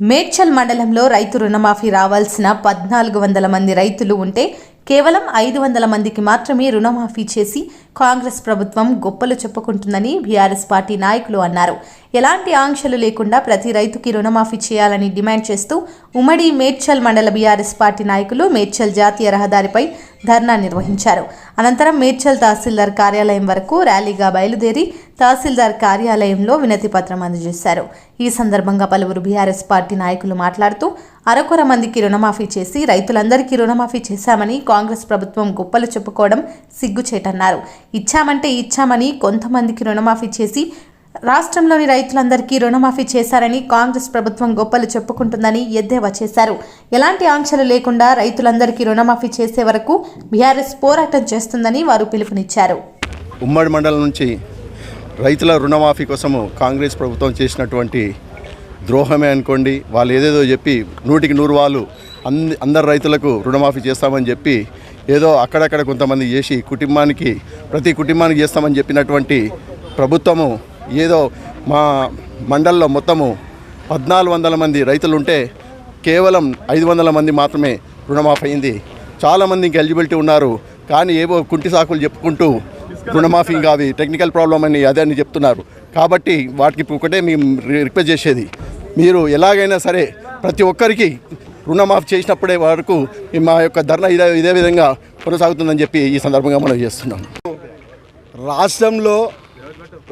మేడ్చల్ మండలంలో రైతు రుణమాఫీ రావాల్సిన పద్నాలుగు వందల మంది రైతులు ఉంటే కేవలం ఐదు వందల మందికి మాత్రమే రుణమాఫీ చేసి కాంగ్రెస్ ప్రభుత్వం గొప్పలు చెప్పుకుంటుందని బీఆర్ఎస్ పార్టీ నాయకులు అన్నారు. ఎలాంటి ఆంక్షలు లేకుండా ప్రతి రైతుకి రుణమాఫీ చేయాలని డిమాండ్ చేస్తూ ఉమ్మడి మేడ్చల్ మండల బీఆర్ఎస్ పార్టీ నాయకులు మేడ్చల్ జాతీయ రహదారిపై ధర్నా నిర్వహించారు. అనంతరం మేడ్చల్ తహసీల్దార్ కార్యాలయం వరకు ర్యాలీగా బయలుదేరి తహసీల్దార్ కార్యాలయంలో వినతి పత్రం అందజేశారు. ఈ సందర్భంగా పలువురు బీఆర్ఎస్ పార్టీ నాయకులు మాట్లాడుతూ అరకొర మందికి రుణమాఫీ చేసి రైతులందరికీ రుణమాఫీ చేశామని కాంగ్రెస్ ప్రభుత్వం గొప్పలు చెప్పుకోవడం సిగ్గుచేటన్నారు. ఇచ్చామంటే ఇచ్చామని కొంతమందికి రుణమాఫీ చేసి రాష్ట్రంలోని రైతులందరికీ రుణమాఫీ చేశారని కాంగ్రెస్ ప్రభుత్వం గొప్పలు చెప్పుకుంటుందని ఎద్దేవా చేశారు. ఎలాంటి ఆంక్షలు లేకుండా రైతులందరికీ రుణమాఫీ చేసే వరకు బీఆర్ఎస్ పోరాటం చేస్తుందని వారు పిలుపునిచ్చారు. ఉమ్మడి మండలం నుంచి రైతుల రుణమాఫీ కోసము కాంగ్రెస్ ప్రభుత్వం చేసినటువంటి ద్రోహమే అనుకోండి. వాళ్ళు ఏదేదో చెప్పి నూటికి నూరు వాళ్ళు అంద అందరు రైతులకు రుణమాఫీ చేస్తామని చెప్పి ఏదో అక్కడక్కడ కొంతమంది చేసి కుటుంబానికి ప్రతి కుటుంబానికి చేస్తామని చెప్పినటువంటి ప్రభుత్వము ఏదో మా మండల్లో మొత్తము పద్నాలుగు వందల మంది రైతులు ఉంటే కేవలం ఐదు వందల మంది మాత్రమే రుణమాఫీ అయింది. చాలామంది ఇంకా ఎలిజిబిలిటీ ఉన్నారు. కానీ ఏవో కుంటి సాకులు చెప్పుకుంటూ రుణమాఫీ కావి టెక్నికల్ ప్రాబ్లం అని అదే అని చెప్తున్నారు. కాబట్టి వాటికి ఒకటే మేము రిక్వెస్ట్ చేసేది. మీరు ఎలాగైనా సరే ప్రతి ఒక్కరికి రుణమాఫీ చేసినప్పుడే వరకు మా యొక్క ధర్నా ఇదే ఇదే విధంగా కొనసాగుతుందని చెప్పి ఈ సందర్భంగా మనం చేస్తున్నాం. రాష్ట్రంలో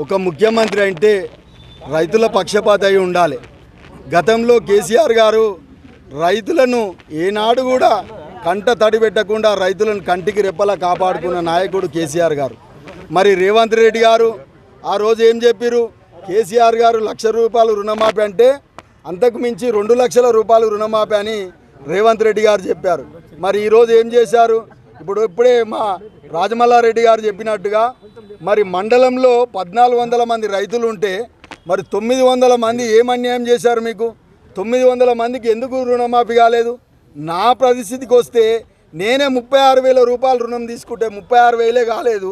ఒక ముఖ్యమంత్రి అంటే రైతుల పక్షపాత అయి ఉండాలి. గతంలో కేసీఆర్ గారు రైతులను ఏనాడు కూడా కంట తడి పెట్టకుండా రైతులను కంటికి రెప్పలా కాపాడుకున్న నాయకుడు కేసీఆర్ గారు. మరి రేవంత్ రెడ్డి గారు ఆ రోజు ఏం చెప్పారు కేసీఆర్ గారు లక్ష రూపాయలు రుణమాఫీ అంటే అంతకు మించి రెండు లక్షల రూపాయలు రుణమాఫీ అని రేవంత్ రెడ్డి గారు చెప్పారు. మరి ఈరోజు ఏం చేశారు? ఇప్పుడు ఇప్పుడే మా రాజమల్లారెడ్డి గారు చెప్పినట్టుగా మరి మండలంలో పద్నాలుగు వందల మంది రైతులు ఉంటే మరి తొమ్మిది వందల మంది ఏం అన్యాయం చేశారు మీకు? తొమ్మిది వందల మందికి ఎందుకు రుణమాఫీ కాలేదు? నా పరిస్థితికి వస్తే నేనే ముప్పై ఆరు వేల రూపాయలు రుణం తీసుకుంటే ముప్పై ఆరు వేలే కాలేదు.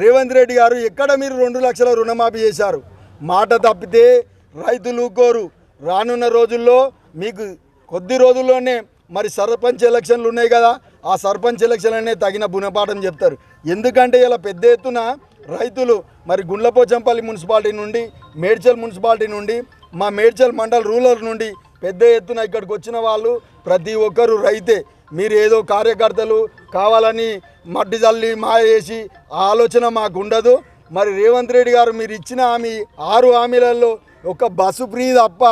రేవంత్ రెడ్డి గారు ఎక్కడ మీరు రెండు లక్షల రుణమాఫీ చేశారు? మాట తప్పితే రైతులు కోరు రానున్న రోజుల్లో మీకు కొద్ది రోజుల్లోనే మరి సర్పంచ్ ఎలక్షన్లు ఉన్నాయి కదా ఆ సర్పంచ్ ఎలక్షన్లనే తగిన గుణపాఠం చెప్తారు. ఎందుకంటే ఇలా పెద్ద ఎత్తున రైతులు మరి గుండ్లపోచంపల్లి మున్సిపాలిటీ నుండి మేడ్చల్ మున్సిపాలిటీ నుండి మా మేడ్చల్ మండల్ రూరల్ నుండి పెద్ద ఎత్తున ఇక్కడికి వచ్చిన వాళ్ళు ప్రతి ఒక్కరు రైతే. మీరు ఏదో కార్యకర్తలు కావాలని మడ్డి తల్లి మాయ చేసి ఆలోచన మాకు ఉండదు మరి రేవంత్ రెడ్డి గారు మీరు ఇచ్చిన హామీ ఆరు హామీలలో ఒక బస్సు ఫ్రీ తప్ప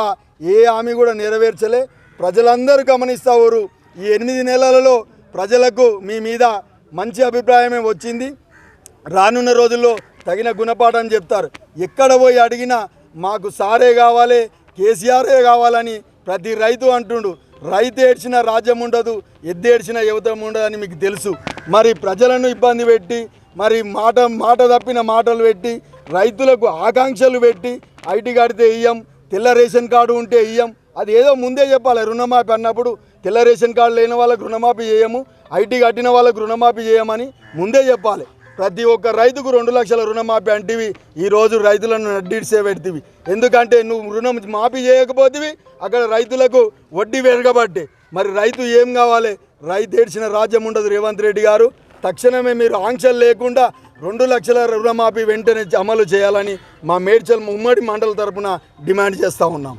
ఏ హామీ కూడా నెరవేర్చలే. ప్రజలందరూ గమనిస్తారు ఈ ఎనిమిది నెలలలో ప్రజలకు మీ మీద మంచి అభిప్రాయమే వచ్చింది. రానున్న రోజుల్లో తగిన గుణపాఠం చెప్తారు. ఎక్కడ పోయి అడిగినా మాకు సారే కావాలి కేసీఆరే కావాలని ప్రతి రైతు అంటుండు. రైతు ఏడ్చిన రాజ్యం ఉండదు ఎద్దేడ్చిన యువతం ఉండదని మీకు తెలుసు. మరి ప్రజలను ఇబ్బంది పెట్టి మరి మాట మాట తప్పిన మాటలు పెట్టి రైతులకు ఆకాంక్షలు పెట్టి ఐటీ కడితే ఇయ్యం తెల్ల రేషన్ కార్డు ఉంటే ఇయ్యం. అది ఏదో ముందే చెప్పాలి రుణమాఫీ అన్నప్పుడు తెల్ల రేషన్ కార్డు లేని వాళ్ళకు రుణమాఫీ చేయము ఐటీ కట్టిన వాళ్ళకు రుణమాఫీ చేయమని ముందే చెప్పాలి. ప్రతి ఒక్క రైతుకు రెండు లక్షల రుణమాఫీ అంటివి. ఈరోజు రైతులను నడ్డిడిసే పెడితివి. ఎందుకంటే నువ్వు రుణం మాఫీ చేయకపోతేవి అక్కడ రైతులకు వడ్డీ పెరగబట్టే మరి రైతు ఏం కావాలి? రైతు ఏడ్చిన రాజ్యం ఉండదు రేవంత్ రెడ్డి గారు. తక్షణమే మీరు ఆంక్షలు లేకుండా రెండు లక్షల రుణమాఫీ వెంటనే అమలు చేయాలని మా మేడ్చల్ ఉమ్మడి మండల తరపున డిమాండ్ చేస్తూ ఉన్నాం.